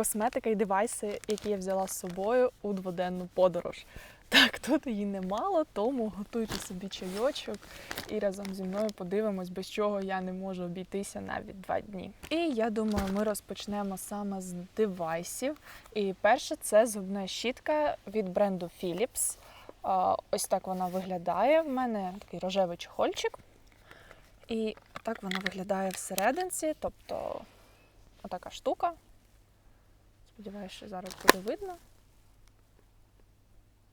косметика і девайси, які я взяла з собою у дводенну подорож. Так, тут її немало, тому готуйте собі чайочок і разом зі мною подивимось, без чого я не можу обійтися навіть два дні. І я думаю, ми розпочнемо саме з девайсів. І перше це зубна щітка від бренду Philips. Ось так вона виглядає. В мене такий рожевий чохольчик. І так вона виглядає всерединці, тобто отака штука. Сподіваюся, що зараз буде видно.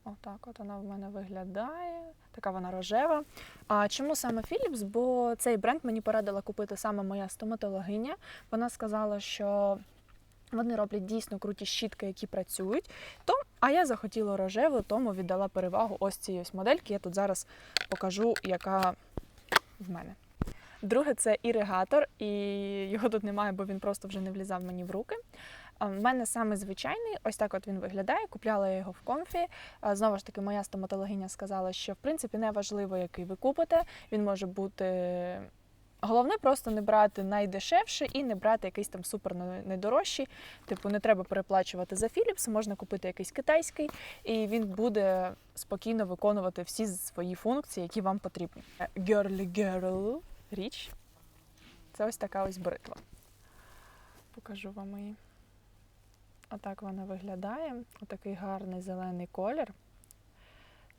Отак от вона в мене виглядає. Така вона рожева. А чому саме Philips? Бо цей бренд мені порадила купити саме моя стоматологиня. Вона сказала, що вони роблять дійсно круті щітки, які працюють. То, а я захотіла рожеву, тому віддала перевагу ось цій ось модельки. Я тут зараз покажу, яка в мене. Друге це іригатор, і його тут немає, бо він просто вже не влізав мені в руки. В мене саме звичайний, ось так от він виглядає. Купляла я його в комфі. Знову ж таки, моя стоматологиня сказала, що в принципі не важливо, який ви купите. Він може бути. Головне просто не брати найдешевше і не брати якийсь там супер найдорожчий. Типу, не треба переплачувати за Philips, можна купити якийсь китайський, і він буде спокійно виконувати всі свої функції, які вам потрібні. Girly girl річ. Це ось така ось бритва. Покажу вам її. Отак вона виглядає. Отакий гарний зелений колір.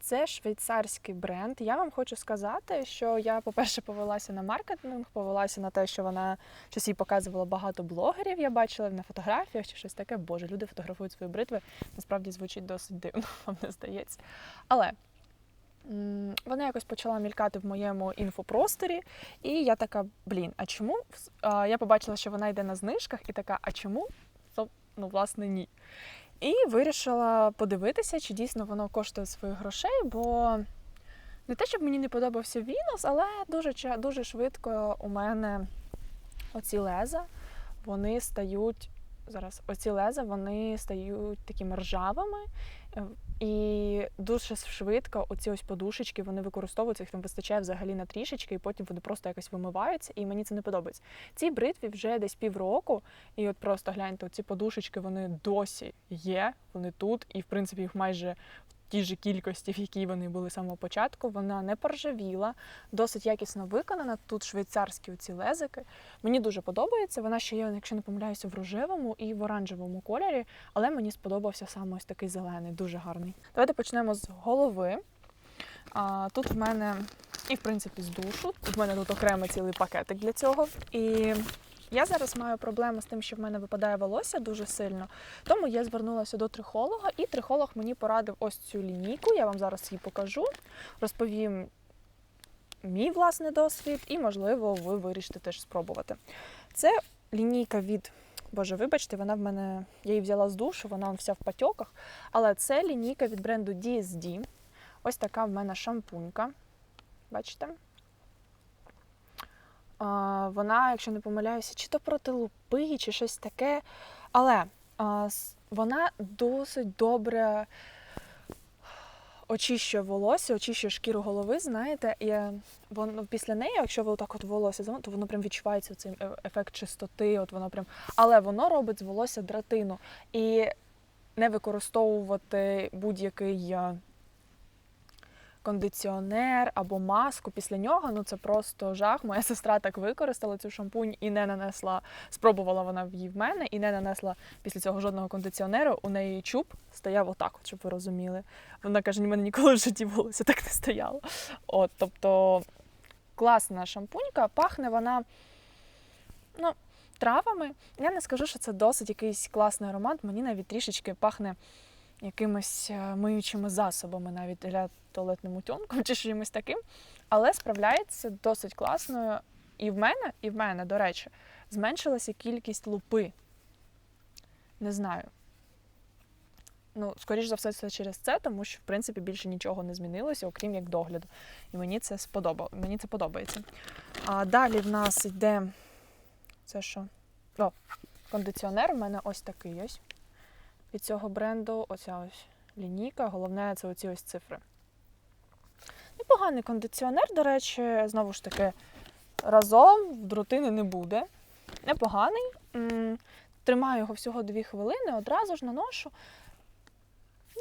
Це швейцарський бренд. Я вам хочу сказати, що я, по-перше, повелася на маркетинг, повелася на те, що вона щось їй показувала багато блогерів. Я бачила на фотографіях чи щось таке. Боже, люди фотографують свої бритви. Насправді звучить досить дивно, вам не здається. Але вона якось почала мількати в моєму інфопросторі, і я така, блін, а чому? Я побачила, що вона йде на знижках, і така, а чому? Ну, власне, ні. І вирішила подивитися, чи дійсно воно коштує своїх грошей, бо не те, щоб мені не подобався Вінус, але дуже, дуже швидко у мене оці леза, вони стають. Зараз оці леза вони стають такими ржавими, е, і дуже швидко оці ось подушечки вони використовуються, їх там вистачає взагалі на трішечки, і потім вони просто якось вимиваються, і мені це не подобається. Ці бритві вже десь півроку, і от просто гляньте, ці подушечки вони досі є, вони тут, і в принципі їх майже в тій же кількості, в якій вони були з самого початку. Вона не поржавіла, досить якісно виконана. Тут швейцарські оці лезики. Мені дуже подобається. Вона ще є, якщо не помиляюся, в рожевому і в оранжевому кольорі, але мені сподобався саме ось такий зелений, дуже гарний. Давайте почнемо з голови. А, тут в мене, і в принципі з душу. В мене тут окремо цілий пакетик для цього. І я зараз маю проблему з тим, що в мене випадає волосся дуже сильно. Тому я звернулася до трихолога, і трихолог мені порадив ось цю лінійку. Я вам зараз її покажу, розповім мій власний досвід, і, можливо, ви вирішите теж спробувати. Це лінійка від. Боже, вибачте, вона в мене. Я її взяла з душу, вона вся в патьоках. Але це лінійка від бренду DSD. Ось така в мене шампунька. Бачите? Вона, якщо не помиляюся, чи то проти лупи, чи щось таке. Але вона досить добре очищує волосся, очищує шкіру голови, знаєте, і е, воно після неї, якщо ви отак от волосся то воно прям відчувається цей е, ефект чистоти, от воно прям. Але воно робить з волосся дратину. І не використовувати будь-який е, кондиціонер або маску після нього. Ну це просто жах. Моя сестра так використала цю шампунь і не нанесла. Спробувала вона її в мене і не нанесла після цього жодного кондиціонеру. У неї чуб стояв отак, от, щоб ви розуміли. Вона каже, в мене ніколи в житті волосся так не стояло. От, тобто класна шампунька, пахне вона. Ну, травами. Я не скажу, що це досить якийсь класний аромат. Мені навіть трішечки пахне якимись е, миючими засобами, навіть для туалетним утюнком чи чимось таким. Але справляється досить класно. І в мене, і в мене, до речі, зменшилася кількість лупи. Не знаю. Ну, скоріш за все, це через це, тому що в принципі більше нічого не змінилося, окрім як догляду. І мені це сподобало. Мені це подобається. А далі в нас йде це що? О, кондиціонер. У мене ось такий ось. Від цього бренду оця ось лінійка. Головне це оці ось цифри. Непоганий кондиціонер, до речі, знову ж таки, разом в друтини не буде. Непоганий. Тримаю його всього 2 хвилини, одразу ж наношу.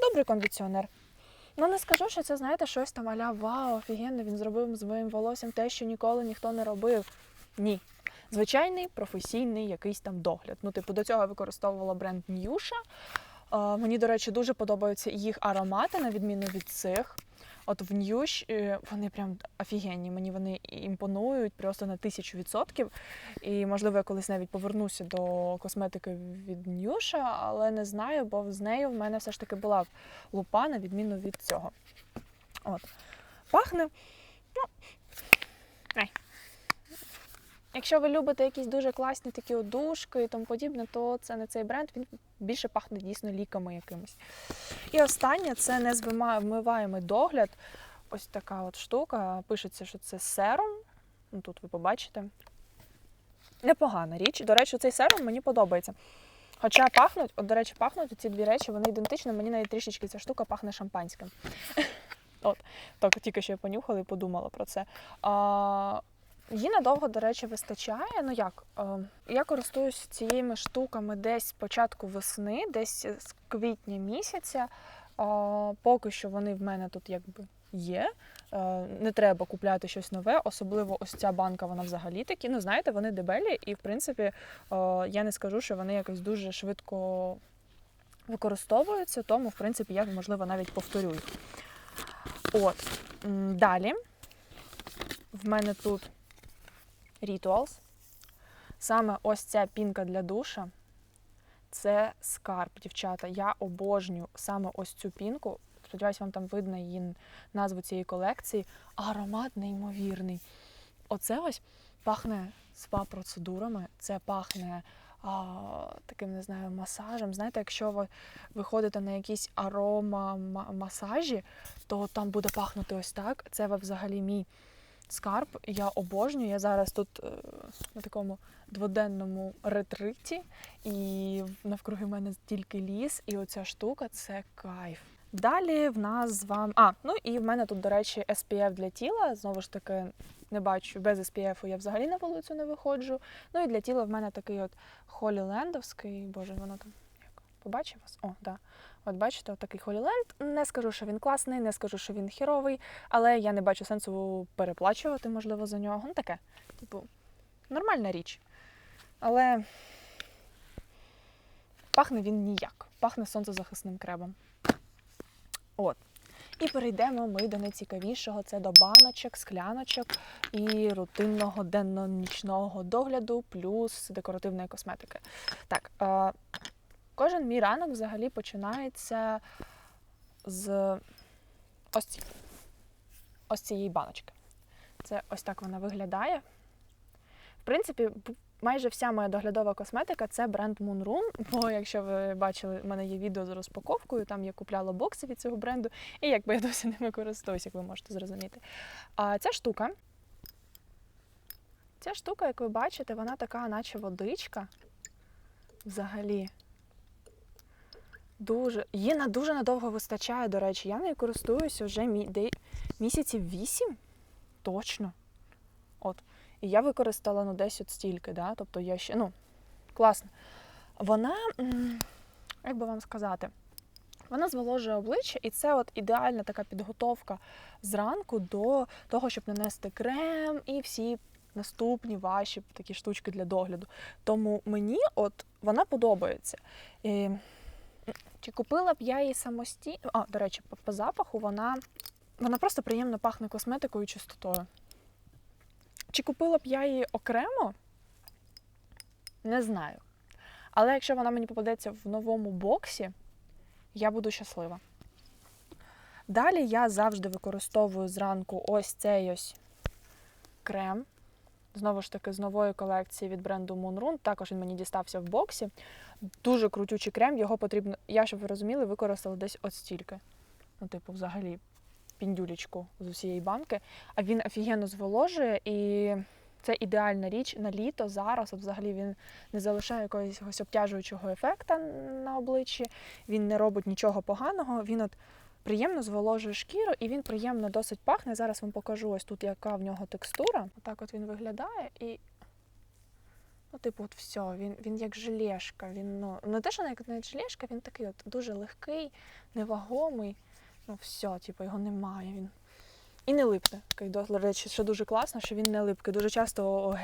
Добрий кондиціонер. Ну не скажу, що це, знаєте, щось там аля вау, офігенно, він зробив з моїм волоссям те, що ніколи ніхто не робив. Ні. Звичайний професійний якийсь там догляд. Ну, типу, до цього я використовувала бренд Ньюша. Е, мені, до речі, дуже подобаються їх аромати, на відміну від цих. От в Ньюш е, вони прям офігенні. Мені вони імпонують просто на тисячу відсотків. І, можливо, я колись навіть повернуся до косметики від Ньюша, але не знаю, бо з нею в мене все ж таки була лупа, на відміну від цього. От. Пахне. Ну, ай. Якщо ви любите якісь дуже класні такі одушки і тому подібне, то це не цей бренд, він більше пахне дійсно ліками якимись. І останнє це незвимаємий догляд. Ось така от штука. Пишеться, що це серум. Ну, Тут ви побачите. Непогана річ. До речі, цей серум мені подобається. Хоча пахнуть, от, до речі, пахнуть ці дві речі, вони ідентичні, мені навіть трішечки ця штука пахне шампанським. От, так, тільки що я понюхала і подумала про це. Її надовго, до речі, вистачає. Ну як? е, Я користуюсь цими штуками десь з початку весни, десь з квітня місяця. Поки що вони в мене тут якби є. Е, Не треба купляти щось нове, особливо ось ця банка, вона взагалі такі. Ну, знаєте, вони дебелі, і в принципі е, я не скажу, що вони якось дуже швидко використовуються, тому, в принципі, я, можливо, навіть повторю їх. От. Далі в мене тут Rituals. Саме ось ця пінка для душа. Це скарб, дівчата. Я обожнюю саме ось цю пінку. Сподіваюсь, вам там видно її назву цієї колекції. Аромат неймовірний. Оце ось пахне спа-процедурами, це пахне а, таким, не знаю, масажем. Знаєте, якщо ви виходите на якісь арома-масажі, то там буде пахнути ось так. Це взагалі мій скарб. Я обожнюю. Я зараз тут е, на такому дводенному ретриті, і навкруги в мене тільки ліс, і оця штука це кайф. Далі в нас з вами. А, ну і в мене тут, до речі, SPF для тіла. Знову ж таки, не бачу, без SPF я взагалі на вулицю не виходжу. Ну і для тіла в мене такий от холілендовський, боже, воно там побачив вас? О, да. От бачите, от такий холіленд. Не скажу, що він класний, не скажу, що він хіровий, але я не бачу сенсу переплачувати, можливо, за нього. Ну таке, типу, нормальна річ. Але пахне він ніяк. Пахне сонцезахисним кремом. От. І перейдемо ми до найцікавішого: це до баночок, скляночок і рутинного денно-нічного догляду, плюс декоративної косметики. Так, е, кожен мій ранок взагалі починається з ось, ці, ось цієї баночки. Це ось так вона виглядає. В принципі, майже вся моя доглядова косметика це бренд Moonroom, бо якщо ви бачили, в мене є відео з розпаковкою, там я купляла бокси від цього бренду, і якби я досі ними користуюсь, як ви можете зрозуміти. А ця штука, ця штука, як ви бачите, вона така, наче водичка. Взагалі. Дуже. Її на дуже надовго вистачає, до речі. Я нею користуюся вже мі... місяців вісім. Точно. От. І я використала ну, десь от стільки, да? тобто я ще, ну, класно. Вона, як би вам сказати, вона зволожує обличчя, і це от ідеальна така підготовка зранку до того, щоб нанести крем і всі наступні ваші такі штучки для догляду. Тому мені от вона подобається. І, чи купила б я її самостійно? А, до речі, по, по запаху вона, вона просто приємно пахне косметикою і чистотою. Чи купила б я її окремо? Не знаю. Але якщо вона мені попадеться в новому боксі, я буду щаслива. Далі я завжди використовую зранку ось цей ось крем. Знову ж таки, з нової колекції від бренду Moonrun. Також він мені дістався в боксі. Дуже крутючий крем, його потрібно, я, щоб ви розуміли, використала десь от стільки. Ну, типу, взагалі, піндюлечку з усієї банки. А він офігенно зволожує і це ідеальна річ на літо. Зараз от взагалі він не залишає якогось обтяжуючого ефекта на обличчі, він не робить нічого поганого. Він от приємно зволожує шкіру і він приємно досить пахне. Зараз вам покажу ось тут, яка в нього текстура. Отак от він виглядає і Ну, типу, от все, він, він як желешка. Він, ну, не те, що як не желешка, він такий от дуже легкий, невагомий. Ну, все, типу, його немає. Він. І не липне. До речі, що дуже класно, що він не липкий. Дуже часто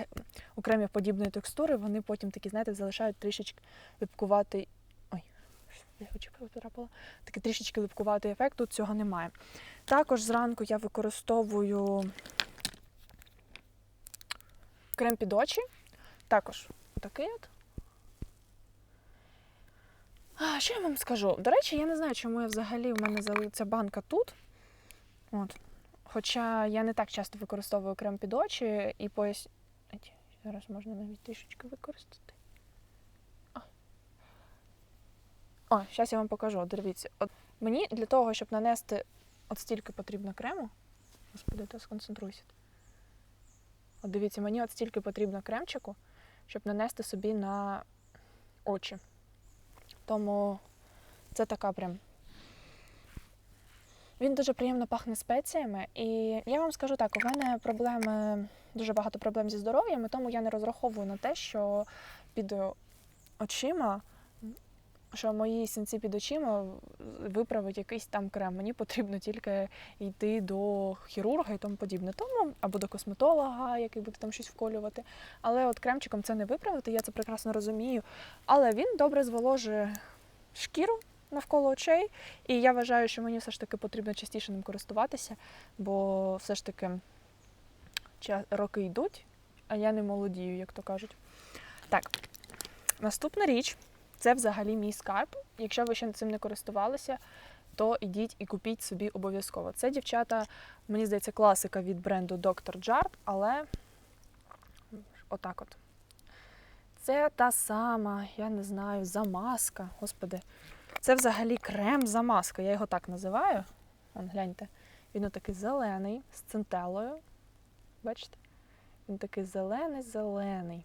окремі подібної текстури, вони потім такі, знаєте, залишають трішечки липкуватий. Я очі потрапила. Такий трішечки липкуватий ефект, тут цього немає. Також зранку я використовую крем під очі. Також такий от. А, що я вам скажу? До речі, я не знаю, чому я взагалі в мене зали- банка тут. От. Хоча я не так часто використовую крем під очі і пояс... Зараз можна навіть трішечки використати. О, О зараз я вам покажу. Дивіться. От мені для того, щоб нанести от стільки потрібно крему. Господи, та сконцентруйся. От дивіться, мені от стільки потрібно кремчику, щоб нанести собі на очі. Тому це така прям. Він дуже приємно пахне спеціями. І я вам скажу так: у мене проблеми, дуже багато проблем зі здоров'ям, тому я не розраховую на те, що під очима, що мої синці під очима виправить якийсь там крем. Мені потрібно тільки йти до хірурга і тому подібне. Тому або до косметолога, який буде там щось вколювати. Але от кремчиком це не виправити, я це прекрасно розумію. Але він добре зволожує шкіру навколо очей. І я вважаю, що мені все ж таки потрібно частіше ним користуватися, бо все ж таки роки йдуть, а я не молодію, як то кажуть. Так, наступна річ це взагалі мій скарб. Якщо ви ще цим не користувалися, то ідіть і купіть собі обов'язково. Це дівчата, мені здається, класика від бренду Dr. Jart, але отак от. Це та сама, я не знаю, замазка. Господи, це взагалі крем-замазка, я його так називаю. Вон, гляньте. Він отакий зелений з центелою. Бачите? Він такий зелений-зелений.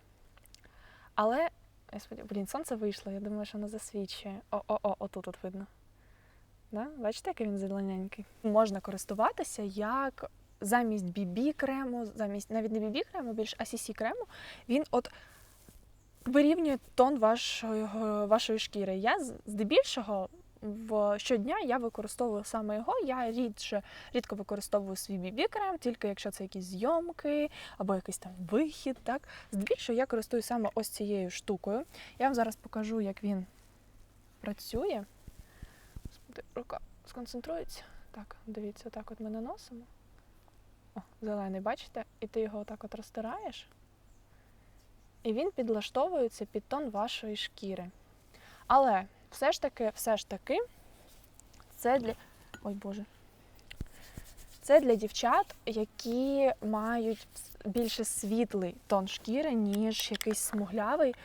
Але, господи, блін, сонце вийшло, я думаю, що воно засвічує. О-о-о, отут от видно. Да? Бачите, який він зелененький? Можна користуватися як замість BB крему, замість навіть не BB крему, більш ACC крему. Він от вирівнює тон вашої, вашої шкіри. Я здебільшого в щодня я використовую саме його. Я рідше рідко використовую свій BB крем, тільки якщо це якісь зйомки або якийсь там вихід. Так здебільшого я користуюсь саме ось цією штукою. Я вам зараз покажу, як він працює. Рука сконцентрується. Так, дивіться, отак от ми наносимо. О, зелений, бачите? І ти його отак от розтираєш. І він підлаштовується під тон вашої шкіри. Але все ж таки, все ж таки, це для. Ой Боже. Це для дівчат, які мають більше світлий тон шкіри, ніж якийсь смуглявий.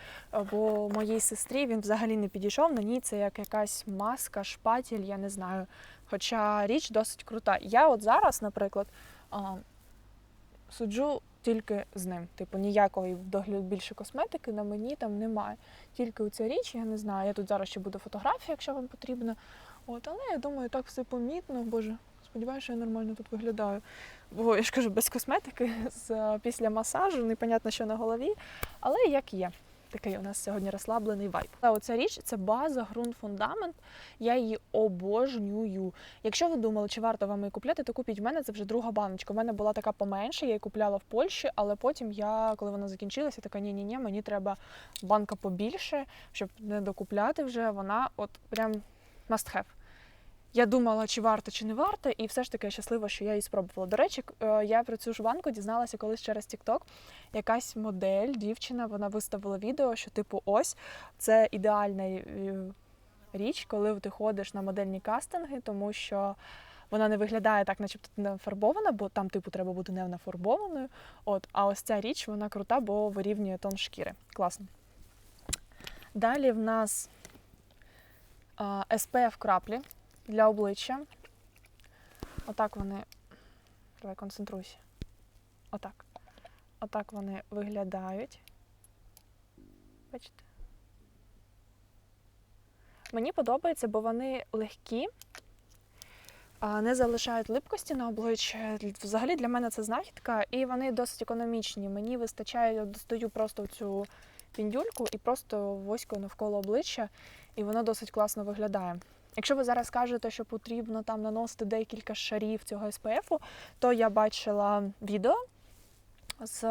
Бо моїй сестрі він взагалі не підійшов. На ній це як якась маска, шпатіль, я не знаю. Хоча річ досить крута. Я от зараз, наприклад, суджу тільки з ним. Типу, ніякої догляду більше косметики на мені там немає. Тільки оця річ, я не знаю. Я тут зараз ще буде фотографія, якщо вам потрібно. От, але я думаю, так все помітно. Боже, сподіваюся, я нормально тут виглядаю. Бо я ж кажу, без косметики з, після масажу, непонятно, що на голові. Але як є. Такий у нас сьогодні розслаблений вайб. А оця річ це база, ґрунт, фундамент. Я її обожнюю. Якщо ви думали, чи варто вам її купляти, то купіть. В мене це вже друга баночка. У мене була така поменше, я її купляла в Польщі, але потім я, коли вона закінчилася, така ні ні ні мені треба банка побільше, щоб не докупляти вже. Вона от прям must have. Я думала, чи варто, чи не варто, і все ж таки щаслива, що я її спробувала. До речі, е, я про цю ж банку дізналася колись через TikTok. Якась модель, дівчина, вона виставила відео, що типу ось це ідеальна е, річ, коли ти ходиш на модельні кастинги, тому що вона не виглядає так, начебто не фарбована, бо там, типу, треба бути не нафарбованою. От, а ось ця річ вона крута, бо вирівнює тон шкіри. Класно. Далі в нас SPF краплі для обличчя. Отак вони. Давай концентруйся. Отак. Отак вони виглядають. Бачите? Мені подобається, бо вони легкі, не залишають липкості на обличчі. Взагалі для мене це знахідка, і вони досить економічні. Мені вистачає, я достаю просто цю піндюльку і просто воською навколо обличчя, і воно досить класно виглядає. Якщо ви зараз кажете, що потрібно там наносити декілька шарів цього SPF, то я бачила відео з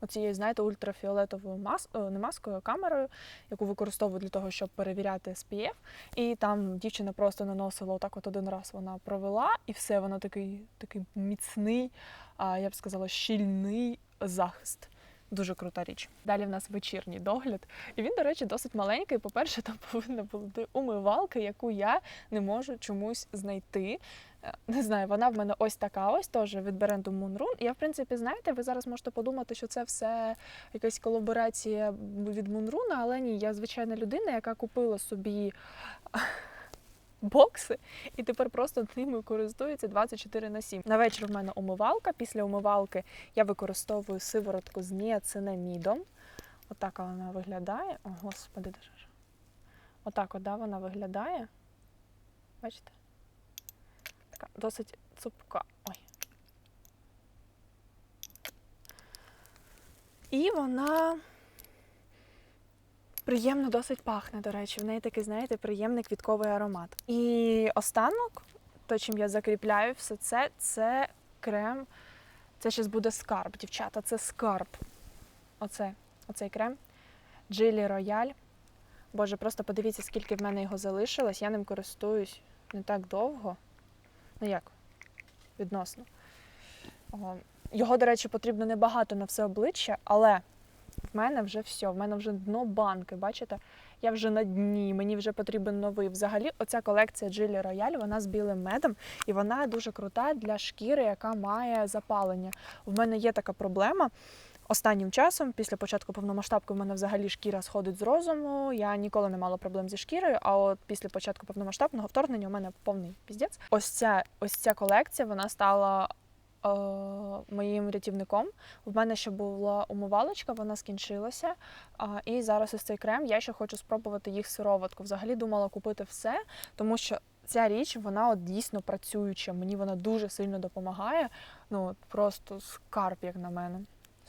оцією, знаєте, ультрафіолетовою мас... не маскою, камерою, яку використовую для того, щоб перевіряти SPF. І там дівчина просто наносила отак от один раз вона провела, і все, воно такий, такий міцний, я б сказала, щільний захист. Дуже крута річ. Далі в нас вечірній догляд. І він, до речі, досить маленький. По-перше, там повинна бути умивалка, яку я не можу чомусь знайти. Е, Не знаю, вона в мене ось така, ось теж від бренду Moonrun. І я, в принципі, знаєте, ви зараз можете подумати, що це все якась колаборація від Moonrun, але ні, я звичайна людина, яка купила собі бокси, і тепер просто ними користується 24 на 7. На вечір в мене умивалка. Після умивалки я використовую сиворотку з ніацинамідом. Отак вона виглядає. О, господи, де ж. Отак от, да, вона виглядає. Бачите? Така досить цупка. Ой. І вона приємно досить пахне, до речі. В неї такий, знаєте, приємний квітковий аромат. І останок, то, чим я закріпляю все це, це крем. Це зараз буде скарб, дівчата. Це скарб. Оце, оцей крем. Джилі Рояль. Боже, просто подивіться, скільки в мене його залишилось. Я ним користуюсь не так довго. Ну як? Відносно. О, Його, до речі, потрібно небагато на все обличчя, але в мене вже все, в мене вже дно банки, бачите? Я вже на дні, мені вже потрібен новий. Взагалі, оця колекція Джилі Рояль, вона з білим медом, і вона дуже крута для шкіри, яка має запалення. У мене є така проблема. Останнім часом, після початку повномасштабки, в мене взагалі шкіра сходить з розуму. Я ніколи не мала проблем зі шкірою. А от після початку повномасштабного вторгнення у мене повний піздець. Ось ця ось ця колекція вона стала моїм рятівником. В мене ще була умивалочка, вона скінчилася. І зараз ось цей крем. Я ще хочу спробувати їх сироватку. Взагалі думала купити все, тому що. Ця річ, вона от дійсно працююча. Мені вона дуже сильно допомагає. Ну просто скарб, як на мене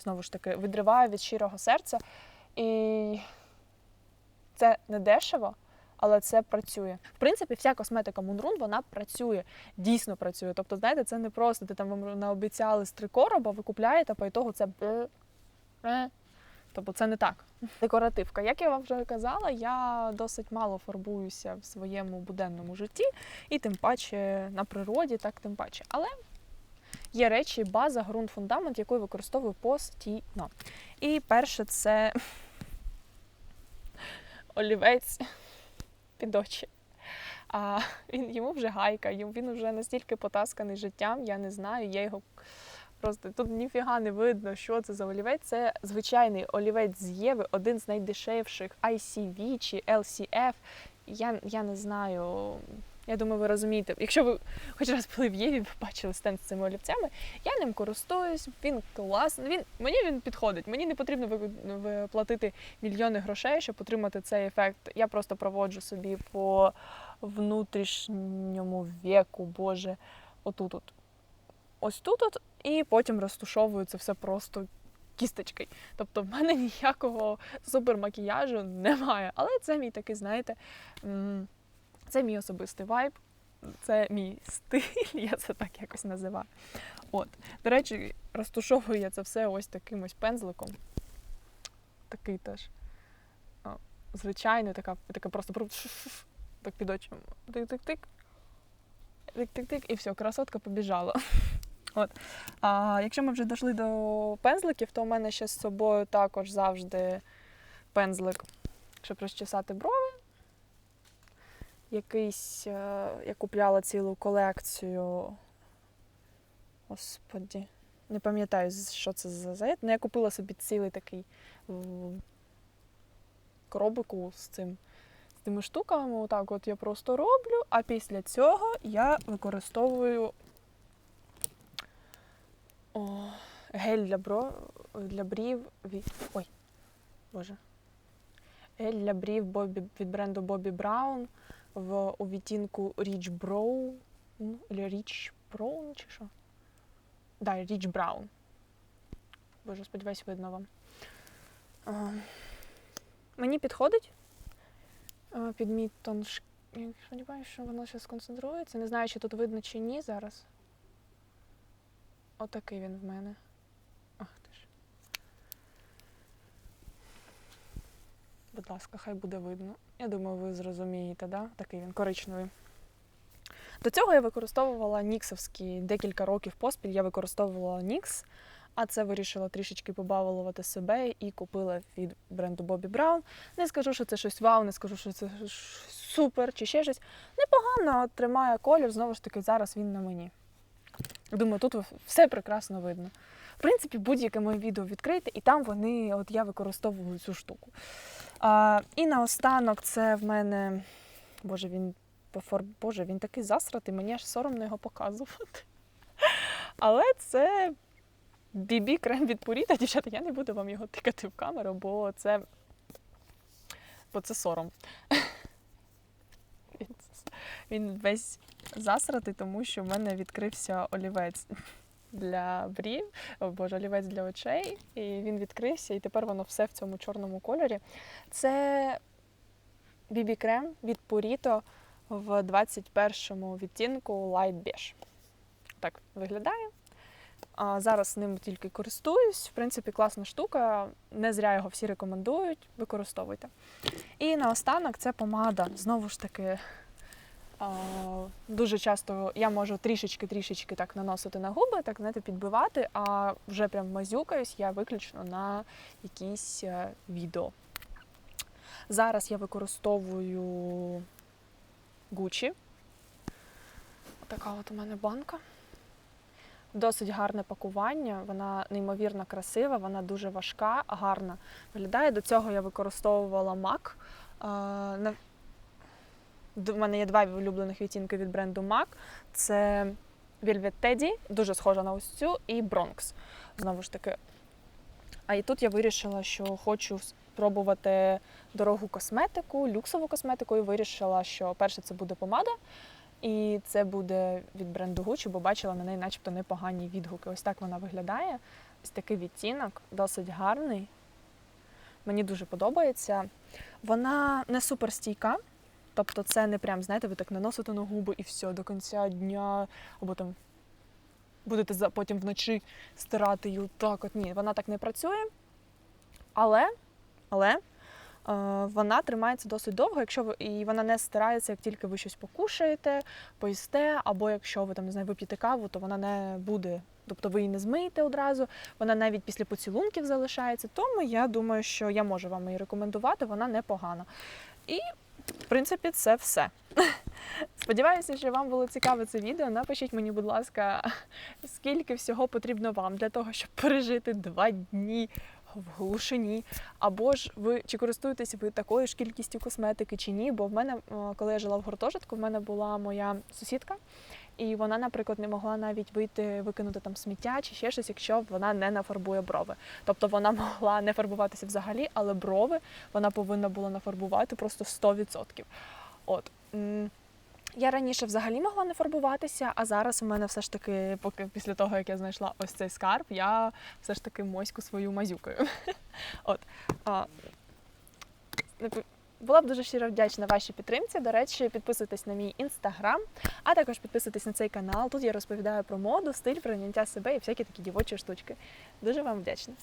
знову ж таки, відриваю від щирого серця. І це не дешево, але це працює. В принципі, вся косметика Moonrun, вона працює, дійсно працює. Тобто, знаєте, це не просто ти там вам наобіцяли з три короба, ви купляєте, по ітогу це. Тобто це не так. Декоративка. Як я вам вже казала, я досить мало фарбуюся в своєму буденному житті, і тим паче на природі, так тим паче. Але є речі, база, ґрунт, фундамент, яку я використовую постійно. І перше це олівець під очі. А він йому вже гайка, він вже настільки потасканий життям, я не знаю, я його просто тут ніфіга не видно, що це за олівець. Це звичайний олівець з Єви, один з найдешевших ICV чи LCF. Я, Я не знаю. Я думаю, ви розумієте, якщо ви хоч раз були в Єві, ви бачили стенд з цими олівцями, я ним користуюсь, він класний, він, мені він підходить. Мені не потрібно платити мільйони грошей, щоб отримати цей ефект. Я просто проводжу собі по внутрішньому віку, Боже, отут. -от. Ось тут, -от, і потім розтушовую це все просто кісточкою. Тобто в мене ніякого супермакіяжу немає. Але це мій такий, знаєте. Це мій особистий вайб, це мій стиль, я це так якось називаю. От. До речі, розтушовую я це все ось таким ось пензликом. Такий теж. Звичайний, така така просто так під очі. Тик-тик-тик. Тик-тик-тик, і все, красотка побіжала. От. А якщо ми вже дійшли до пензликів, то у мене ще з собою також завжди пензлик, щоб розчесати брови якийсь. Е, я купляла цілу колекцію. Господі, не пам'ятаю, що це за зайт. Ну, я купила собі цілий такий коробику з цим. З тими штуками, отак от я просто роблю, а після цього я використовую о, гель для бро... для брів від... Ой, боже. Гель для брів Бобі... від бренду Bobbi Brown в у відтінку Rich Brown, или Rich Brown, чи що? Да, Rich Brown. Боже, сподіваюсь, видно вам. А, мені підходить а, під мій тон. ш- Я що воно ще сконцентрується. Не знаю, чи тут видно чи ні зараз. Отакий він в мене. Ах ти ж. Будь ласка, хай буде видно. Я думаю, ви зрозумієте, да? Такий він коричневий. До цього я використовувала ніксовські декілька років поспіль. Я використовувала нікс, а це вирішила трішечки побавилувати себе і купила від бренду Bobbi Brown. Не скажу, що це щось вау, не скажу, що це супер чи ще щось. Непогано тримає колір, знову ж таки, зараз він на мені. Думаю, тут все прекрасно видно. В принципі, будь-яке моє відео відкрийте, і там вони, от я використовую цю штуку. А, і наостанок це в мене. Боже, він. Боже, він такий засратий, мені аж соромно його показувати. Але це BB крем від Purita. Дівчата, я не буду вам його тикати в камеру, бо це, бо це сором. Він весь засратий, тому що в мене відкрився олівець для брів, о боже, олівець для очей, і він відкрився, і тепер воно все в цьому чорному кольорі. Це BB крем від Purito в 21-му відтінку Light Beige. Так виглядає. А зараз ним тільки користуюсь. В принципі, класна штука. Не зря його всі рекомендують. Використовуйте. І наостанок це помада. Знову ж таки, дуже часто я можу трішечки-трішечки так наносити на губи, так знаєте, підбивати, а вже прям мазюкаюсь я виключно на якісь е, відео. Зараз я використовую Gucci. Така от у мене банка. Досить гарне пакування, вона неймовірно красива, вона дуже важка, гарна виглядає. До цього я використовувала MAC. У мене є два улюблених відтінки від бренду MAC. Це Velvet Teddy, дуже схожа на ось цю, і Bronx. Знову ж таки. А і тут я вирішила, що хочу спробувати дорогу косметику, люксову косметику, і вирішила, що перше це буде помада, і це буде від бренду Gucci, бо бачила на неї начебто непогані відгуки. Ось так вона виглядає. Ось такий відтінок, досить гарний. Мені дуже подобається. Вона не супер стійка, тобто це не прям, знаєте, ви так наносите на губи і все до кінця дня, або там будете потім вночі стирати її так. От ні, вона так не працює. Але, але е, вона тримається досить довго, якщо ви і вона не стирається, як тільки ви щось покушаєте, поїсте, або якщо ви там не знаю, вип'єте каву, то вона не буде. Тобто ви її не змиєте одразу, вона навіть після поцілунків залишається. Тому я думаю, що я можу вам її рекомендувати, вона непогана. І, в принципі, це все. Сподіваюся, що вам було цікаве це відео. Напишіть мені, будь ласка, скільки всього потрібно вам для того, щоб пережити два дні в глушині. Або ж ви чи користуєтеся ви такою ж кількістю косметики чи ні? Бо в мене, коли я жила в гуртожитку, в мене була моя сусідка, і вона, наприклад, не могла навіть вийти, викинути там сміття чи ще щось, якщо вона не нафарбує брови. Тобто вона могла не фарбуватися взагалі, але брови вона повинна була нафарбувати просто 100%. От. Я раніше взагалі могла не фарбуватися, а зараз у мене все ж таки, поки після того, як я знайшла ось цей скарб, я все ж таки моську свою мазюкаю. От. Була б дуже щиро вдячна вашій підтримці. До речі, підписуйтесь на мій інстаграм, а також підписуйтесь на цей канал. Тут я розповідаю про моду, стиль, прийняття себе і всякі такі дівочі штучки. Дуже вам вдячна.